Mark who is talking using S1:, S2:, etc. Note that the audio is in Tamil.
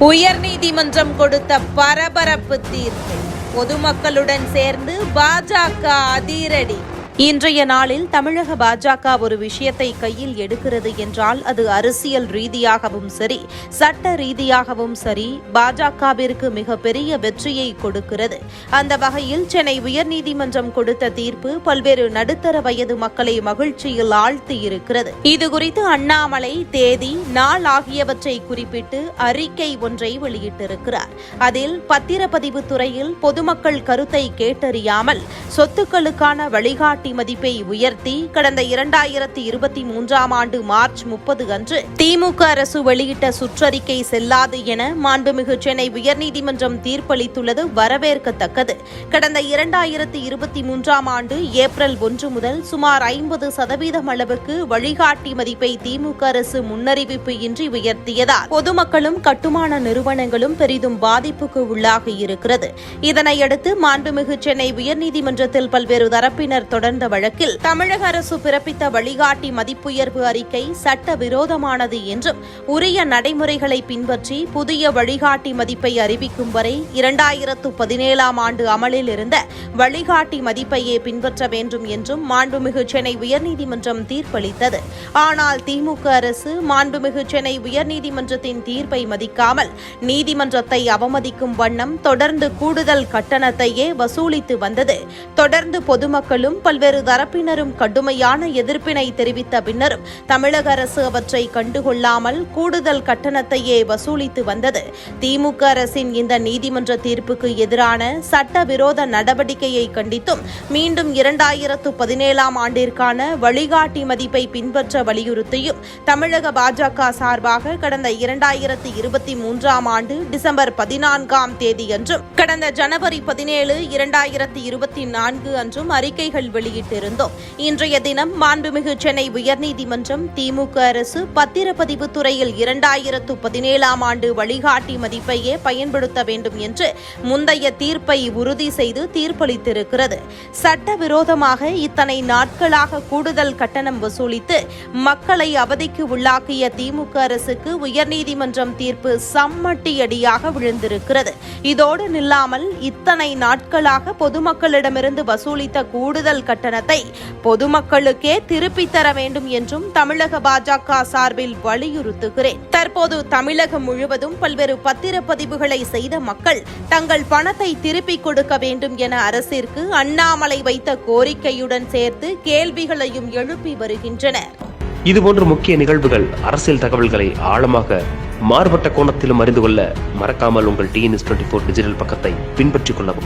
S1: உயர்நீதிமன்றம் கொடுத்த பரபரப்பு தீர்ப்பு. பொதுமக்களுடன் சேர்ந்து பாஜக அதிரடி. இன்றைய நாளில் தமிழக பாஜக ஒரு விஷயத்தை கையில் எடுக்கிறது என்றால் அது அரசியல் ரீதியாகவும் சரி சட்ட ரீதியாகவும் சரி பாஜகவிற்கு மிகப்பெரிய வெற்றியை கொடுக்கிறது. அந்த வகையில் சென்னை உயர்நீதிமன்றம் கொடுத்த தீர்ப்பு பல்வேறு நடுத்தர வயது மக்களை மகிழ்ச்சியில் ஆழ்த்தி இருக்கிறது இதுகுறித்து அண்ணாமலை தேதி நாள் ஆகியவற்றை குறிப்பிட்டு அறிக்கை ஒன்றை வெளியிட்டிருக்கிறார். அதில் பத்திரப்பதிவு துறையில் பொதுமக்கள் கருத்தை கேட்டறியாமல் சொத்துக்களுக்கான வழிகாட்டி மதிப்பை உயர்த்தி கடந்த இரண்டாயிரத்தி இருபத்தி மூன்றாம் ஆண்டு மார்ச் முப்பது அன்று திமுக அரசு வெளியிட்ட சுற்றறிக்கை செல்லாது என மாண்புமிகு சென்னை உயர்நீதிமன்றம் தீர்ப்பளித்துள்ளது வரவேற்கத்தக்கது. கடந்த இரண்டாயிரத்தி இருபத்தி மூன்றாம் ஆண்டு ஏப்ரல் ஒன்று முதல் சுமார் ஐம்பது சதவீதம் அளவுக்கு வழிகாட்டி மதிப்பை திமுக அரசு முன்னறிவிப்பு இன்றி உயர்த்தியதால் பொதுமக்களும் கட்டுமான நிறுவனங்களும் பெரிதும் பாதிப்புக்கு உள்ளாகி இருக்கிறது. இதனையடுத்து மாண்புமிகு சென்னை உயர்நீதிமன்றத்தில் பல்வேறு தரப்பினர் தொடர்ந்து வழக்கில் தமிழக அரசு பிறப்பித்த வழிகாட்டி மதிப்புயர்வு அறிக்கை சட்ட விரோதமானது என்றும் உரிய நடைமுறைகளை பின்பற்றி புதிய வழிகாட்டி மதிப்பை அறிவிக்கும் வரை இரண்டாயிரத்து பதினேழாம் ஆண்டு அமலில் இருந்த வழிகாட்டி மதிப்பையே பின்பற்ற வேண்டும் என்றும் மாண்புமிகு சென்னை உயர்நீதிமன்றம் தீர்ப்பளித்தது. ஆனால் திமுக அரசு மாண்புமிகு சென்னை உயர்நீதிமன்றத்தின் தீர்ப்பை மதிக்காமல் நீதிமன்றத்தை அவமதிக்கும் வண்ணம் தொடர்ந்து கூடுதல் கட்டணத்தையே வசூலித்து வந்தது. தொடர்ந்து பொதுமக்களும் பல்வேறு பல்வேறு தரப்பினரும் கடுமையான எதிர்ப்பினை தெரிவித்த பின்னரும் தமிழக அரசு அவற்றை கண்டுகொள்ளாமல் கூடுதல் கட்டணத்தையே வசூலித்து வந்தது. திமுக அரசின் இந்த நீதிமன்ற தீர்ப்புக்கு எதிரான சட்டவிரோத நடவடிக்கையை கண்டித்தும் மீண்டும் இரண்டாயிரத்து பதினேழாம் ஆண்டிற்கான வழிகாட்டி மதிப்பை பின்பற்ற வலியுறுத்தியும் தமிழக பாஜக சார்பாக கடந்த இரண்டாயிரத்து இருபத்தி மூன்றாம் ஆண்டு டிசம்பர் பதினான்காம் தேதியன்றும் கடந்த ஜனவரி பதினேழு இரண்டாயிரத்து இருபத்தி நான்கு அன்றும் அறிக்கைகள் வெளியிட்டிருந்தோம். இன்றைய தினம் மாண்புமிகு சென்னை உயர்நீதிமன்றம் திமுக அரசு பத்திரப்பதிவு துறையில் இரண்டாயிரத்து பதினேழாம் ஆண்டு வழிகாட்டி மதிப்பையே பயன்படுத்த வேண்டும் என்று முந்தைய தீர்ப்பை உறுதி செய்து தீர்ப்பளித்திருக்கிறது. சட்டவிரோதமாக இத்தனை நாட்களாக கூடுதல் கட்டணம் வசூலித்து மக்களை அவதிக்கு உள்ளாக்கிய திமுக அரசுக்கு உயர்நீதிமன்றம் தீர்ப்பு சம்மட்டியடியாக விழுந்திருக்கிறது. இதோடு நில்லாமல் இத்தனை நாட்களாக பொதுமக்களிடமிருந்து வசூலித்த கூடுதல் கட்டணம் கட்டணத்தை பொதுமக்களுக்கே திருப்பித் தர வேண்டும் என்றும் தமிழக பாஜக சார்பில் வலியுறுத்துகிறேன். தற்போது தமிழகம் முழுவதும் பல்வேறு பத்திரப்பதிவுகளை செய்த மக்கள் தங்கள் பணத்தை திருப்பிக் கொடுக்க வேண்டும் என அரசிற்கு அண்ணாமலை வைத்த கோரிக்கையுடன் சேர்த்து கேள்விகளையும் எழுப்பி வருகின்றனர்.
S2: இதுபோன்ற முக்கிய நிகழ்வுகள் அரசியல் தகவல்களை ஆழமாக மாறுபட்ட கோணத்திலும் அறிந்து கொள்ள மறக்காமல் உங்கள் டிஎன்எஸ் டுவெண்ட்டி ஃபோர் டிஜிட்டல் பக்கத்தை பின்பற்றிக் கொள்ளவும்.